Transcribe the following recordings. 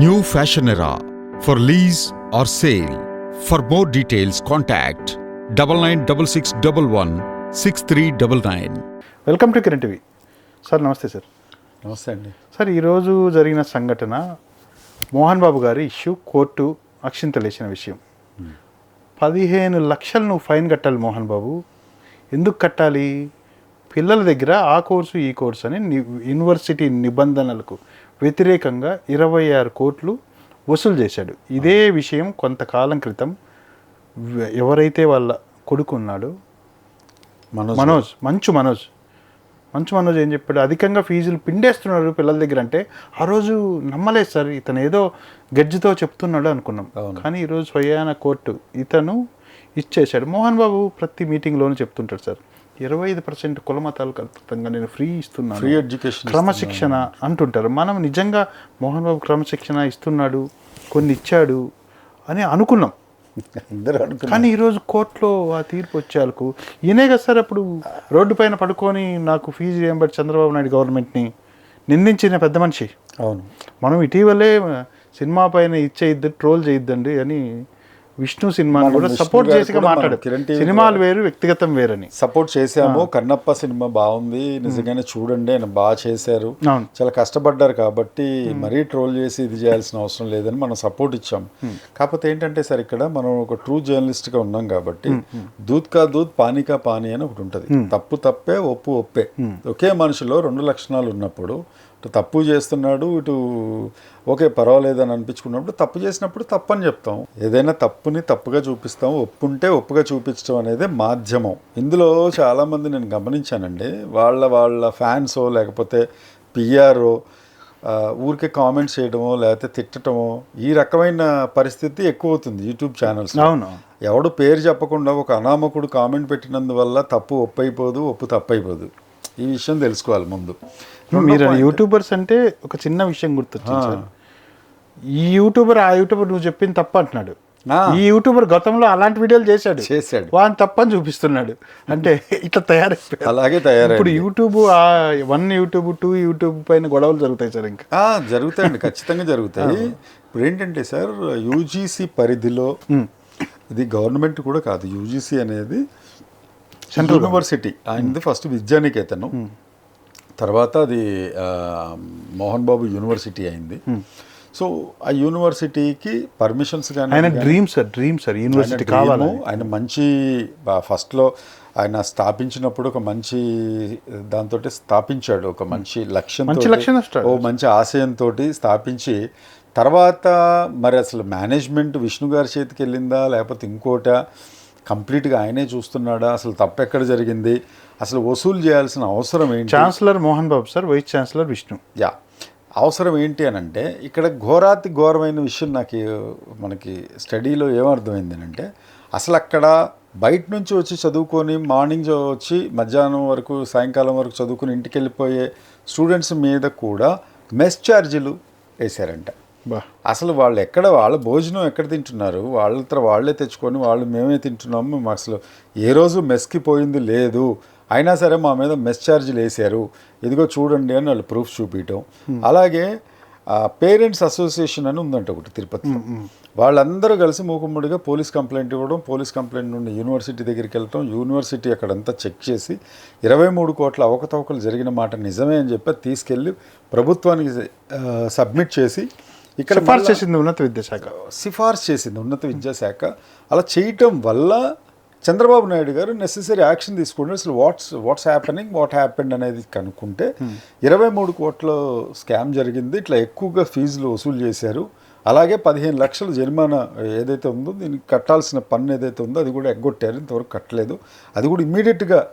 New Fashion Era. For lease or sale. For more details, contact double nine double six double one six three double nine. Welcome to Kiran TV sir నమస్తే sir నమస్తే అండి. Sir ఈరోజు జరిగిన సంఘటన మోహన్ బాబు గారి issue court అక్షింతలేసిన విషయం. పదిహేను లక్షలు నువ్వు ఫైన్ కట్టాలి మోహన్ బాబు. ఎందుకు కట్టాలి? పిల్లల దగ్గర ఆ కోర్సు ఈ కోర్సు అని యూనివర్సిటీ నిబంధనలకు వ్యతిరేకంగా ఇరవై ఆరు కోట్లు వసూలు చేశాడు. ఇదే విషయం కొంతకాలం క్రితం ఎవరైతే వాళ్ళ కొడుకు ఉన్నాడో మనోజ్. మనోజ్ మంచు మనోజ్. మంచు మనోజ్ ఏం చెప్పాడు? అధికంగా ఫీజులు పిండేస్తున్నారు పిల్లల దగ్గర అంటే ఆ రోజు నమ్మలేదు సార్. ఇతను ఏదో గడ్జితో చెప్తున్నాడు అనుకున్నాం. కానీ ఈరోజు స్వయాన కోర్టు ఇతను ఇచ్చేశాడు. మోహన్ బాబు ప్రతి మీటింగ్లోనూ చెప్తుంటాడు సార్. ఇరవై ఐదు పర్సెంట్ కుల మతాలకు అతీతంగా నేను ఫ్రీ ఇస్తున్నాను. ఫ్రీ ఎడ్యుకేషన్ క్రమశిక్షణ అంటుంటారు. మనం నిజంగా మోహన్ బాబు క్రమశిక్షణ ఇస్తున్నాడు కొన్ని ఇచ్చాడు అని అనుకున్నాం. కానీ ఈరోజు కోర్టులో ఆ తీర్పు వచ్చేందుకు ఈయనే కదా సార్ అప్పుడు రోడ్డు పైన పడుకొని నాకు ఫీజు రియంబర్ట్ చంద్రబాబు నాయుడు గవర్నమెంట్ని నిందించిన పెద్ద మనిషి. అవును. మనం ఇటీవలే సినిమా పైన ఇచ్చేయిద్దు ట్రోల్ చేయొద్దండి అని విష్ణు సినిమాని మనం కూడా సపోర్ట్ చేసి మాట్లాడు సినిమాలు వేరు వ్యక్తిగతం వేరని. సపోర్ట్ చేసాము కన్నప్ప సినిమా బాగుంది. నిజంగానే చూడండి ఆయన బాగా చేశారు. చాలా కష్టపడ్డారు కాబట్టి మరీ ట్రోల్ చేసి ఇది చేయాల్సిన అవసరం లేదని మనం సపోర్ట్ ఇచ్చాం. కాకపోతే ఏంటంటే సార్ ఇక్కడ మనం ఒక ట్రూ జర్నలిస్ట్గా ఉన్నాం కాబట్టి దూద్ కా దూద్ పానీ కా పానీ అని ఒకటి ఉంటుంది. తప్పు తప్పే ఒప్పు ఒప్పే. ఒకే మనిషిలో రెండు లక్షణాలు ఉన్నప్పుడు తప్పు చేస్తున్నాడు ఇటు ఓకే పర్వాలేదు అని అనిపించుకున్నప్పుడు తప్పు చేసినప్పుడు తప్పు అని చెప్తాం. ఏదైనా తప్పుని తప్పుగా చూపిస్తాం ఒప్పుంటే ఒప్పుగా చూపించడం అనేది మాధ్యమం. ఇందులో చాలామంది నేను గమనించానండి వాళ్ళ వాళ్ళ ఫ్యాన్సో లేకపోతే పిఆర్ఓ ఊరికే కామెంట్స్ చేయడమో లేకపోతే తిట్టడమో ఈ రకమైన పరిస్థితి ఎక్కువ అవుతుంది యూట్యూబ్ ఛానల్స్ అవును. ఎవడు పేరు చెప్పకుండా ఒక అనామకుడు కామెంట్ పెట్టినందువల్ల తప్పు ఒప్పు అయిపోదు ఒప్పు తప్పు అయిపోదు ఈ విషయం తెలుసుకోవాలి ముందు. మీరు యూట్యూబర్స్ అంటే ఒక చిన్న విషయం గుర్తొచ్చింది ఈ యూట్యూబర్ ఆ యూట్యూబర్ నువ్వు చెప్పింది తప్ప అంటున్నాడు. ఈ యూట్యూబర్ గతంలో అలాంటి వీడియోలు చేశాడు. చేశాడు. వాని తప్పని చూపిస్తున్నాడు. అంటే ఇట్లా తయారైపోయాడు. అలాగే ఇప్పుడు తయారైంది యూట్యూబ్ ఆ వన్ యూట్యూబ్ టూ యూట్యూబ్ పైన గొడవలు జరుగుతాయి సార్ ఇంకా. జరుగుతాయండి. ఖచ్చితంగా జరుగుతాయి. ఇప్పుడు ఏంటంటే సార్ యూజీసీ పరిధిలో ఇది గవర్నమెంట్ కూడా కాదు. యూజీసీ అనేది యూనివర్సిటీ ఆయనది ఫస్ట్ విద్యానికేతనం తర్వాత అది మోహన్ బాబు యూనివర్సిటీ అయింది. సో ఆ యూనివర్సిటీకి పర్మిషన్స్ కానీ ఆయన dream sir dream sir university ఆయన కావాలి ఆయన మంచి ఫస్ట్లో ఆయన స్థాపించినప్పుడు ఒక మంచి దాంతో స్థాపించాడు. ఒక మంచి లక్ష్యం మంచి start ఓ మంచి ఆశయంతో స్థాపించి తర్వాత మరి అసలు మేనేజ్మెంట్ విష్ణు గారి చేతికి వెళ్ళిందా? లేకపోతే ఇంకోట? కంప్లీట్గా ఆయనే చూస్తున్నాడా? అసలు తప్పెక్కడ జరిగింది? అసలు వసూలు చేయాల్సిన అవసరం ఏంటి? Chancellor Mohan Babu sir vice chancellor Vishnu. Yeah. అవసరం ఏంటి అని అంటే ఇక్కడ ఘోరాతి ఘోరమైన విషయం నాకు మనకి స్టడీలో ఏమర్థమైంది అంటే అసలు అక్కడ బయట నుంచి వచ్చి చదువుకొని మార్నింగ్ వచ్చి మధ్యాహ్నం వరకు సాయంకాలం వరకు చదువుకుని ఇంటికి వెళ్ళిపోయే స్టూడెంట్స్ మీద కూడా మెస్ ఛార్జీలు వేశారంట. అసలు వాళ్ళు ఎక్కడ వాళ్ళ భోజనం ఎక్కడ తింటున్నారు? వాళ్ళతో వాళ్ళే తెచ్చుకొని వాళ్ళు మేమే తింటున్నాము. అసలు ఏ రోజు మెస్కి పోయింది లేదు. అయినా సరే మా మీద మెస్ ఛార్జీలు వేసారు ఇదిగో చూడండి అని వాళ్ళు ప్రూఫ్ చూపించడం అలాగే పేరెంట్స్ అసోసియేషన్ అని ఉందంట ఒకటి తిరుపతి వాళ్ళందరూ కలిసి మూకుమ్మడిగా పోలీస్ కంప్లైంట్ ఇవ్వడం పోలీస్ కంప్లైంట్ నుండి యూనివర్సిటీ దగ్గరికి వెళ్ళటం యూనివర్సిటీ అక్కడంతా చెక్ చేసి ఇరవై మూడు కోట్ల అవకతవకలు జరిగిన మాట నిజమే అని చెప్పి తీసుకెళ్ళి ప్రభుత్వానికి సబ్మిట్ చేసి ఇక్కడ సిఫార్సు చేసింది ఉన్నత విద్యాశాఖ. సిఫార్సు చేసింది ఉన్నత విద్యాశాఖ. అలా చేయటం వల్ల చంద్రబాబు నాయుడు గారు నెసెసరీ యాక్షన్ తీసుకుంటే అసలు what's what's happening what happened అనేది కనుక్కుంటే ఇరవై మూడు కోట్ల స్కామ్ జరిగింది. ఇట్లా ఎక్కువగా ఫీజులు వసూలు చేశారు. అలాగే పదిహేను లక్షల జరిమానా ఏదైతే ఉందో దీనికి కట్టాల్సిన పన్ను ఏదైతే ఉందో అది కూడా ఎగ్గొట్టారు. ఇంతవరకు కట్టలేదు. అది కూడా ఇమ్మీడియట్గా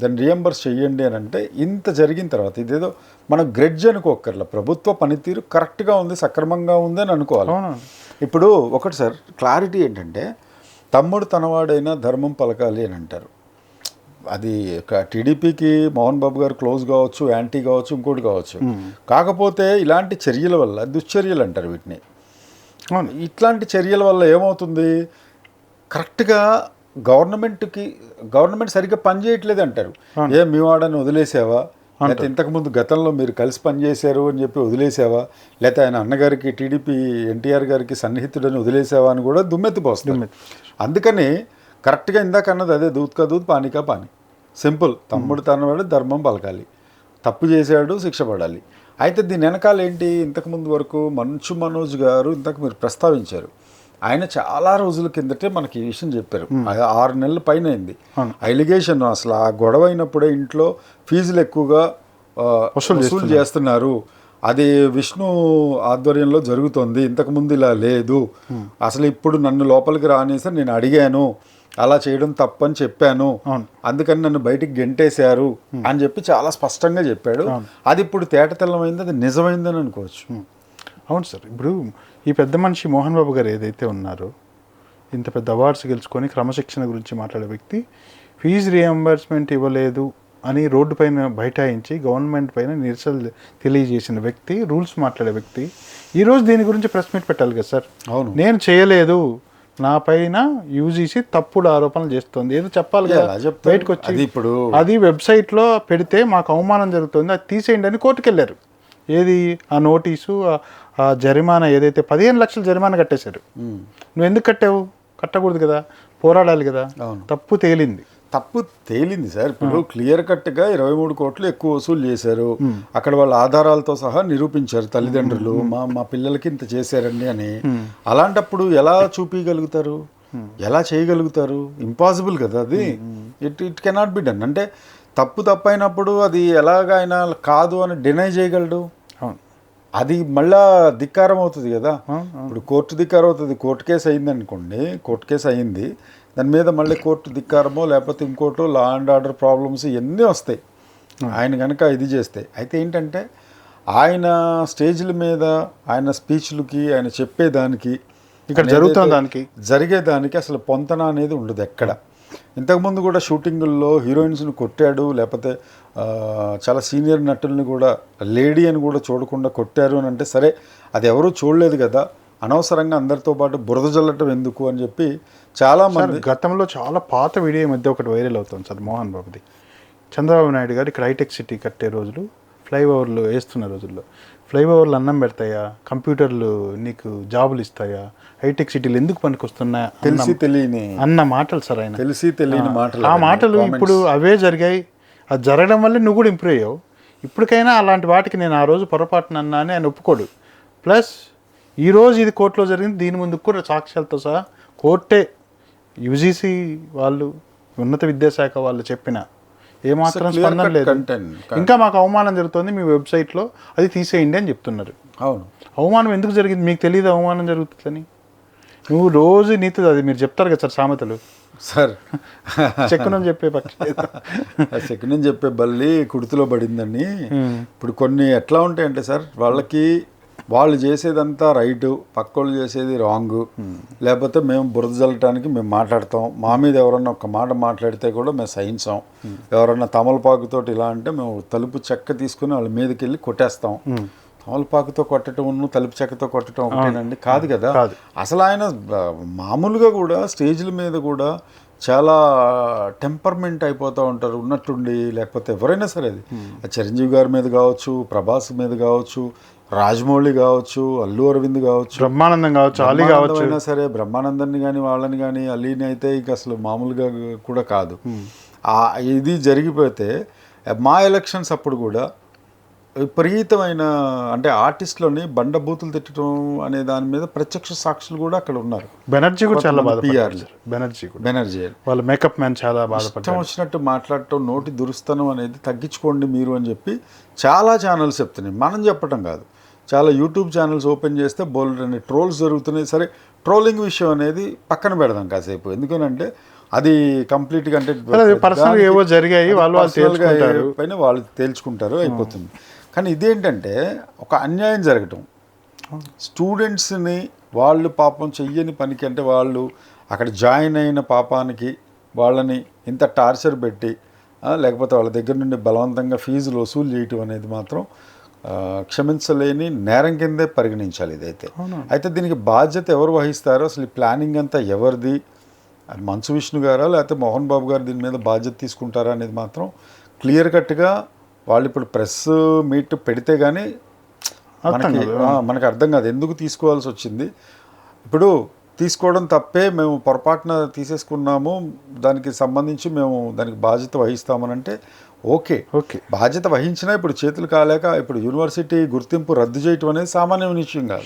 దాన్ని రియంబర్స్ చెయ్యండి అని అంటే ఇంత జరిగిన తర్వాత ఇదేదో మనం గ్రెడ్జ్ అనుకోకర్లా ప్రభుత్వ పనితీరు కరెక్ట్గా ఉంది సక్రమంగా ఉంది అని అనుకోవాలి. ఇప్పుడు ఒకటి సార్ క్లారిటీ ఏంటంటే తమ్ముడు తనవాడైనా ధర్మం పలకాలి అని అంటారు. అది టీడీపీకి మోహన్ బాబు గారు క్లోజ్ కావచ్చు యాంటీ కావచ్చు ఇంకోటి కావచ్చు. కాకపోతే ఇలాంటి చర్యల వల్ల దుశ్చర్యలు అంటారు వీటిని. అవును. ఇట్లాంటి చర్యల వల్ల ఏమవుతుంది? కరెక్ట్గా గవర్నమెంట్కి గవర్నమెంట్ సరిగ్గా పనిచేయట్లేదు అంటారు. ఏ మీ వాడని వదిలేసావా? లేకపోతే ఇంతకుముందు గతంలో మీరు కలిసి పనిచేశారు అని చెప్పి వదిలేసావా? లేకపోతే ఆయన అన్నగారికి టీడీపీ ఎన్టీఆర్ గారికి సన్నిహితుడని వదిలేసావా అని కూడా దుమ్మెత్తిపోస్తుంది అందుకని కరెక్ట్గా ఇందాక అన్నది అదే దూత్కా దూత్ పానికా పాని. సింపుల్. తమ్ముడు తనవాడు ధర్మం పలకాలి. తప్పు చేశాడు శిక్ష పడాలి. అయితే దీని వెనకాల ఏంటి? ఇంతకుముందు వరకు మంచు మనోజ్ గారు ఇంతకు మీరు ప్రస్తావించారు. ఆయన చాలా రోజుల కిందటే మనకి ఈ విషయం చెప్పారు. ఆరు నెలల పైన అయింది అలిగేషన్ అసలు ఆ గొడవ అయినప్పుడే ఇంట్లో ఫీజులు ఎక్కువగా వసూలు చేస్తున్నారు. అది విష్ణు ఆధ్వర్యంలో జరుగుతోంది. ఇంతకుముందు ఇలా లేదు. అసలు ఇప్పుడు నన్ను లోపలికి రానేసి నేను అడిగాను. అలా చేయడం తప్పని చెప్పాను. అందుకని నన్ను బయటికి గెంటేశారు అని చెప్పి చాలా స్పష్టంగా చెప్పాడు. అది ఇప్పుడు తేట తెల్లమైంది అది నిజమైందని అనుకోవచ్చు. అవును సార్. ఇప్పుడు ఈ పెద్ద మనిషి మోహన్ బాబు గారు ఏదైతే ఉన్నారో ఇంత పెద్ద అవార్డ్స్ గెలుచుకొని క్రమశిక్షణ గురించి మాట్లాడే వ్యక్తి ఫీజు రియంబర్స్మెంట్ ఇవ్వలేదు అని రోడ్డు పైన బైఠాయించి గవర్నమెంట్ పైన నిరసనలు తెలియజేసిన వ్యక్తి రూల్స్ మాట్లాడే వ్యక్తి ఈరోజు దీని గురించి ప్రెస్ మీట్ పెట్టాలి కదా సార్? అవును. నేను చేయలేదు. నా పైన యూజీసీ తప్పుడు ఆరోపణలు చేస్తుంది. ఏదో చెప్పాలి కదా? బయటకు వచ్చి ఇప్పుడు అది వెబ్సైట్లో పెడితే మాకు అవమానం జరుగుతుంది. అది తీసేయండి అని కోర్టుకు వెళ్ళారు ఏది? ఆ నోటీసు ఆ- జరిమానా ఏదైతే పదిహేను లక్షల జరిమానా కట్టేశారు. నువ్వు ఎందుకు కట్టావు? కట్టకూడదు కదా. పోరాడాలి కదా. అవును. తప్పు తేలింది. తప్పు తేలింది సార్. ఇప్పుడు క్లియర్ కట్గా ఇరవై మూడు కోట్లు ఎక్కువ వసూలు చేశారు. అక్కడ వాళ్ళ ఆధారాలతో సహా నిరూపించారు తల్లిదండ్రులు. మా మా పిల్లలకి ఇంత చేశారండి అని. అలాంటప్పుడు ఎలా చూపించగలుగుతారు ఎలా చేయగలుగుతారు? ఇంపాసిబుల్ కదా అది. It it cannot be done అంటే తప్పు తప్పైనప్పుడు అది ఎలాగ ఆయన కాదు అని డినై చేయగలడు? అది మళ్ళా ధిక్కారం అవుతుంది కదా. ఇప్పుడు కోర్టు ధిక్కారం అవుతుంది. కోర్టు కేసు అయింది అనుకోండి కోర్టు కేసు అయింది దాని మీద మళ్ళీ కోర్టు ధిక్కారమో లేకపోతే ఇంకోటో లా అండ్ ఆర్డర్ ప్రాబ్లమ్స్ ఇవన్నీ వస్తాయి. ఆయన కనుక ఇది చేస్తే అయితే ఏంటంటే ఆయన స్టేజ్ల మీద ఆయన స్పీచ్లకి ఆయన చెప్పేదానికి ఇక్కడ జరుగుతున్న దానికి. జరిగేదానికి అసలు పొంతన అనేది ఉండదు ఎక్కడ. ఇంతకుముందు కూడా షూటింగుల్లో హీరోయిన్స్ని కొట్టాడు లేకపోతే చాలా సీనియర్ నటుల్ని కూడా లేడీ అని కూడా చూడకుండా కొట్టారు అని అంటే సరే అది ఎవరూ చూడలేదు కదా అనవసరంగా అందరితో పాటు బురద జల్లటం ఎందుకు అని చెప్పి చాలా మంది గతంలో చాలా పాత వీడియో మధ్య ఒకటి వైరల్ అవుతుంది సార్ మోహన్ బాబుది. చంద్రబాబు నాయుడు గారు ఇక్కడ హైటెక్ సిటీ కట్టే రోజులు ఫ్లైఓవర్లు వేస్తున్న రోజుల్లో. ఫ్లైఓవర్లు అన్నం పెడతాయా? కంప్యూటర్లు నీకు జాబులు ఇస్తాయా? హైటెక్ సిటీలు ఎందుకు పనికొస్తున్నాయా? తెలిసి తెలియని అన్న మాటలు సార్ ఆయన. తెలిసి తెలియని మాటలు ఆ మాటలు. ఇప్పుడు అవే జరిగాయి. అది జరగడం వల్ల నువ్వు కూడా ఇంప్రూవ్ అయ్యావు. ఇప్పటికైనా అలాంటి వాటికి నేను ఆ రోజు పొరపాటున అన్నా అని ఆయన ఒప్పుకోడు. ప్లస్ ఈ రోజు ఇది కోర్టులో జరిగింది. దీని ముందు కూడా సాక్ష్యాలతో సహా కోర్టే యూజీసీ వాళ్ళు ఉన్నత విద్యాశాఖ వాళ్ళు చెప్పిన ఏమాత్రం స్పందన లేదు. ఇంకా మాకు అవమానం జరుగుతుంది మీ వెబ్సైట్లో. అది తీసేయండి అని చెప్తున్నారు. అవును. అవమానం ఎందుకు జరిగింది? మీకు తెలియదు అవమానం జరుగుతుందని? నువ్వు రోజు నీతి అది మీరు చెప్తారు కదా సార్ సామెతలు. సార్. చెక్కునని చెప్పే అని చెప్పే బల్లి కుడితిలో పడిందని. ఇప్పుడు కొన్ని ఎట్లా ఉంటాయంటే సార్ వాళ్ళకి వాళ్ళు చేసేదంతా రైట్ పక్కోళ్ళు చేసేది రాంగ్. లేకపోతే మేము బురద జల్లటానికి మేము మాట్లాడతాం. మా మీద ఎవరన్నా ఒక మాట మాట్లాడితే కూడా మేము సహించాం. ఎవరన్నా తమలపాకుతోటి ఇలా అంటే మేము తలుపు చెక్క తీసుకుని వాళ్ళ మీదకి వెళ్ళి కొట్టేస్తాం తమలపాకుతో కొట్టడం తలుపు చెక్కతో కొట్టడం ఒకటేనండి. కాదు కదా. అసలు ఆయన మామూలుగా కూడా స్టేజ్ల మీద కూడా చాలా టెంపర్మెంట్ అయిపోతూ ఉంటారు ఉన్నట్టుండి. లేకపోతే ఎవరైనా సరే అది. చిరంజీవి గారి మీద కావచ్చు ప్రభాస్ మీద కావచ్చు రాజమౌళి కావచ్చు అల్లు అరవింద్ కావచ్చు బ్రహ్మానందం కావచ్చు అలీ కావచ్చు. బ్రహ్మానందమైనా సరే బ్రహ్మానందాన్ని కానీ వాళ్ళని కానీ అలీని అయితే ఇక అసలు మామూలుగా కూడా కాదు. ఆ ఇది జరిగిపోతే మా ఎలక్షన్స్ అప్పుడు కూడా విపరీతమైన అంటే ఆర్టిస్ట్లోని బండబూతులు తిట్టడం అనే దాని మీద ప్రత్యక్ష సాక్షులు కూడా అక్కడ ఉన్నారు. బెనర్జీ కూడా చాలా బాధపడ్డారు. సార్. బెనర్జీ బెనర్జీ. వాళ్ళ మేకప్ మ్యాన్ చాలా బాధపడ్డారు వచ్చినట్టు మాట్లాడటం నోటి దురుస్తనం అనేది తగ్గించుకోండి మీరు అని చెప్పి చాలా ఛానల్స్ చెప్తున్నాయి. మనం చెప్పటం కాదు. చాలా యూట్యూబ్ ఛానల్స్ ఓపెన్ చేస్తే బోల్డ్ అనే ట్రోల్స్ జరుగుతున్నాయి. సరే ట్రోలింగ్ విషయం అనేది పక్కన పెడదాం కాసేపు. ఎందుకనంటే అది కంప్లీట్గా అంటే గా ఏవో జరిగాయి, వాళ్ళు వాళ్ళు. పైన వాళ్ళు తేల్చుకుంటారు అయిపోతుంది. కానీ ఇదేంటంటే ఒక అన్యాయం జరగటం. స్టూడెంట్స్ని వాళ్ళు పాపం చెయ్యని పనికి అంటే వాళ్ళు అక్కడ జాయిన్ అయిన పాపానికి వాళ్ళని ఇంత టార్చర్ పెట్టి లేకపోతే వాళ్ళ దగ్గర నుండి బలవంతంగా ఫీజులు వసూలు చేయటం అనేది మాత్రం క్షమించలేని నేరం కిందే పరిగణించాలి ఇదైతే. అయితే దీనికి బాధ్యత ఎవరు వహిస్తారో అసలు ఈ ప్లానింగ్ అంతా ఎవరిది? అది మంచు విష్ణు గారా లేకపోతే మోహన్ బాబు గారు దీని మీద బాధ్యత తీసుకుంటారా అనేది మాత్రం క్లియర్ కట్గా వాళ్ళు ఇప్పుడు ప్రెస్ మీట్ పెడితే కానీ మనకి మనకి అర్థం కాదు. ఎందుకు తీసుకోవాల్సి వచ్చింది? ఇప్పుడు తీసుకోవడం తప్పే మేము పొరపాటున తీసేసుకున్నాము దానికి సంబంధించి మేము దానికి బాధ్యత వహిస్తామనంటే ఓకే. ఓకే. బాధ్యత వహించినా ఇప్పుడు చేతులు కాలేక ఇప్పుడు యూనివర్సిటీ గుర్తింపు రద్దు చేయటం అనేది సామాన్యమైన విషయం కాదు.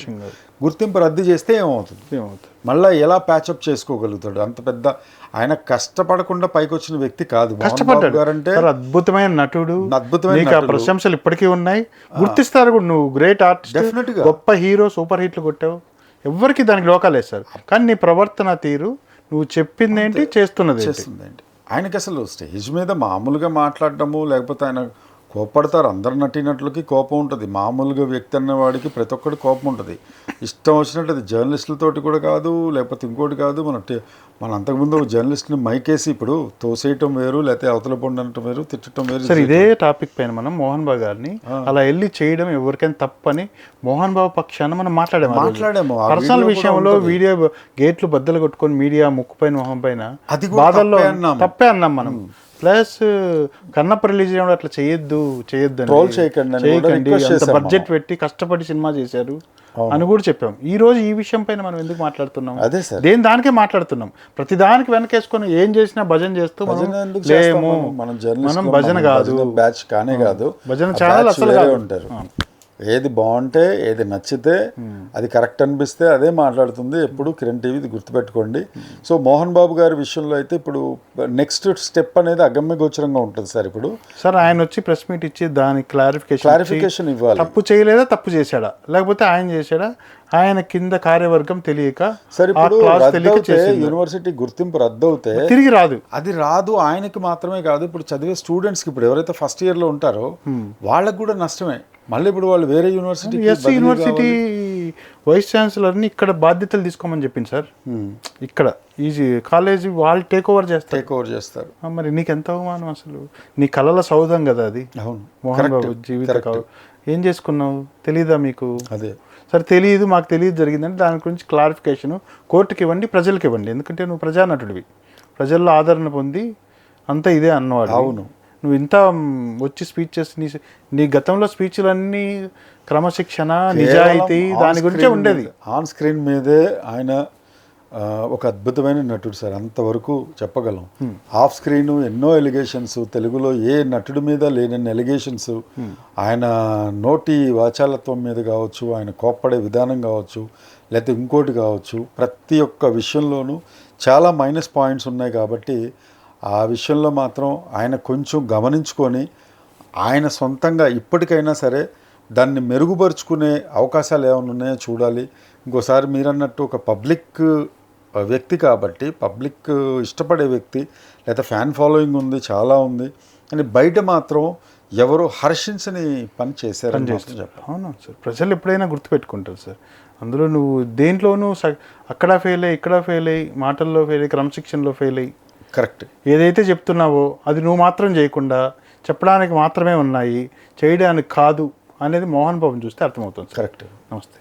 గుర్తింపు రద్దు చేస్తే ఏమవుతుంది? ఏమవుతుంది? మళ్ళీ ఎలా ప్యాచప్ చేసుకోగలుగుతాడు? అంత పెద్ద ఆయన కష్టపడకుండా పైకి వచ్చిన వ్యక్తి కాదు. కష్టపడ్డాడు. అంటే అద్భుతమైన నటుడు. అద్భుతమైన. ప్రశంసలు ఇప్పటికీ ఉన్నాయి. గుర్తిస్తారు నువ్వు. గ్రేట్ ఆర్టిస్ట్గా. గొప్ప హీరో సూపర్ హిట్లు కొట్టావు. ఎవరికి దానికి లోకాలేదు సార్. కానీ నీ ప్రవర్తన తీరు నువ్వు చెప్పింది ఏంటి చేస్తున్నది ఏంటి? చేస్తుందండి ఆయనకి అసలు స్టేజ్ మీద మామూలుగా మాట్లాడటము లేకపోతే ఆయన కోపడతారు అందరు నటినట్లకి కోపం ఉంటుంది మామూలుగా వ్యక్తి అన్నవాడికి ప్రతి ఒక్కటి కోపం ఉంటుంది ఇష్టం వచ్చినట్టు అది జర్నలిస్టులతోటి కూడా కాదు లేకపోతే ఇంకోటి కాదు మన మన అంతకుముందు జర్నలిస్ట్ని మైకేసి ఇప్పుడు తోసేయటం వేరు లేకపోతే అవతల పొండి అనటం వేరు తిట్టడం వేరు సార్ ఇదే టాపిక్ పైన మనం మోహన్ బాబు గారిని అలా వెళ్ళి చేయడం ఎవరికైనా తప్పని మోహన్ బాబు పక్షాన మనం మాట్లాడాము. మాట్లాడాము. పర్సనల్ విషయంలో. వీడియో గేట్లు బద్దలు కొట్టుకొని మీడియా ముక్కు పైన మొహం పైన అది బాధల్లో. తప్పే అన్నాం మనం ప్లస్ కన్నప్ప రిలీజ్ అయినప్పుడు అట్లా చేయొద్దు చేయొద్దు. Troll చేయకండి చేయకండి అంత బడ్జెట్ పెట్టి కష్టపడి సినిమా చేశారు అని కూడా చెప్పాం. ఈ రోజు ఈ విషయం పైన మనం ఎందుకు మాట్లాడుతున్నాం? అదే సార్. దేని దానికే మాట్లాడుతున్నాం? ప్రతి దానికి వెనకేసుకొని ఏం చేసినా భజన చేస్తూ మనం మనం? భజన కాదు. బ్యాచ్ కానే కాదు. భజన batch అసలు. ఉంటారు. ఏది బాగుంటే ఏది నచ్చితే అది కరెక్ట్ అనిపిస్తే అదే మాట్లాడుతుంది. ఎప్పుడు కిరణ్ టీవీ ఇది గుర్తుపెట్టుకోండి. సో మోహన్ బాబు గారి విషయంలో అయితే ఇప్పుడు నెక్స్ట్ స్టెప్ అనేది అగమ్య గోచరంగా ఉంటుంది సార్ ఇప్పుడు. సార్ ఆయన వచ్చి ప్రెస్ మీట్ ఇచ్చి దానికి క్లారిఫికేషన్ క్లారిఫికేషన్ ఇవ్వాలి. తప్పు చేయలేదా తప్పు చేశాడా? లేకపోతే ఆయన చేశాడా? ఆయన కింద కార్యవర్గం తెలియక సార్ యూనివర్సిటీ గుర్తింపు రద్దు అవుతే తిరిగి రాదు. అది రాదు ఆయనకి మాత్రమే కాదు. ఇప్పుడు చదివే స్టూడెంట్స్కి ఇప్పుడు ఎవరైతే ఫస్ట్ ఇయర్లో ఉంటారో వాళ్ళకి కూడా నష్టమే. మళ్ళీ ఇప్పుడు వాళ్ళు వేరే యూనివర్సిటీకి ఎస్సీ యూనివర్సిటీ వైస్ ఛాన్సలర్ని ఇక్కడ బాధ్యతలు తీసుకోమని చెప్పింది సార్. ఇక్కడ ఈ కాలేజీ వాళ్ళు టేక్ ఓవర్ చేస్తారు. టేక్ ఓవర్ చేస్తారు. మరి నీకు ఎంత అవమానం అసలు? నీ కళల సౌధం కదా అది. అవును. మోహన్. బాబు జీవిత. ఏం చేసుకున్నావు? తెలీదా మీకు? అదే. సరే తెలియదు మాకు తెలియదు జరిగిందంటే దాని గురించి క్లారిఫికేషన్ కోర్టుకి ఇవ్వండి ప్రజలకు ఇవ్వండి. ఎందుకంటే నువ్వు ప్రజానటుడివి. ప్రజల్లో ఆదరణ పొంది అంతా ఇదే అన్నవాడు అవును. నువ్వు ఇంత వచ్చి స్పీచెస్ నీ నీ గతంలో స్పీచ్లన్నీ క్రమశిక్షణ నిజాయితీ దాని గురించే ఉండేది. ఆన్ స్క్రీన్ మీదే ఆయన ఒక అద్భుతమైన నటుడు సార్. అంతవరకు చెప్పగలం. ఆఫ్ స్క్రీన్ ఎన్నో ఎలిగేషన్స్ తెలుగులో ఏ నటుడి మీద లేనన్ని ఎలిగేషన్స్ ఆయన నోటి వాచాలత్వం మీద కావచ్చు ఆయన కోప్పడే విధానం కావచ్చు లేకపోతే ఇంకోటి కావచ్చు ప్రతి ఒక్క విషయంలోనూ చాలా మైనస్ పాయింట్స్ ఉన్నాయి కాబట్టి ఆ విషయంలో మాత్రం ఆయన కొంచెం గమనించుకొని ఆయన సొంతంగా ఇప్పటికైనా సరే దాన్ని మెరుగుపరుచుకునే అవకాశాలు ఏమైనా ఉన్నాయో చూడాలి. ఇంకోసారి మీరన్నట్టు ఒక పబ్లిక్ వ్యక్తి కాబట్టి పబ్లిక్ ఇష్టపడే వ్యక్తి లేదా ఫ్యాన్ ఫాలోయింగ్ ఉంది చాలా ఉంది అని బయట మాత్రం ఎవరు హర్షించని పని చెప్పాలి. అవును సార్? ప్రజలు ఎప్పుడైనా గుర్తుపెట్టుకుంటారు సార్. అందులో నువ్వు దేంట్లోనూ అక్కడ ఫెయిల్ అయ్యి ఇక్కడ ఫెయిల్ అయ్యి మాటల్లో ఫెయిల్ అయ్యి క్రమశిక్షణలో ఫెయిల్ అయ్యి కరెక్ట్ ఏదైతే చెప్తున్నావో అది నువ్వు మాత్రం చేయకుండా చెప్పడానికి మాత్రమే ఉన్నాయి చేయడానికి కాదు అనేది మోహన్ బాబుని చూస్తే అర్థమవుతుంది కరెక్ట్ నమస్తే.